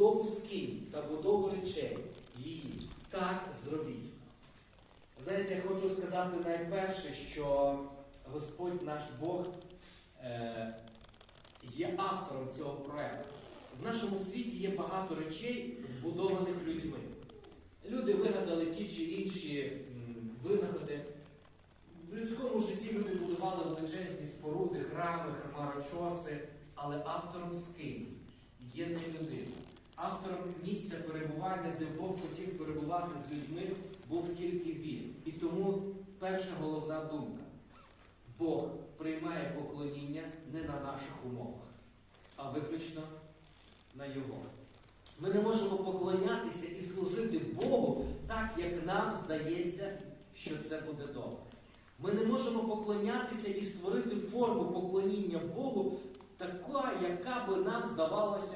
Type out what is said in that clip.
будову скинь та будову речей її. Так зробіть. Знаєте, я хочу сказати найперше, що Господь наш Бог е, є автором цього проекту. В нашому світі є багато речей, збудованих людьми. Люди вигадали ті чи інші винаходи. В людському житті люди будували величезні споруди, храми, хмарочоси, але автором скинь є не. Автором місця перебування, де Бог хотів перебувати з людьми, був тільки він. І тому перша головна думка. Бог приймає поклоніння не на наших умовах, а виключно на Його. Ми не можемо поклонятися і служити Богу так, як нам здається, що це буде добре. Ми не можемо поклонятися і створити форму поклоніння Богу, така, яка би нам здавалося,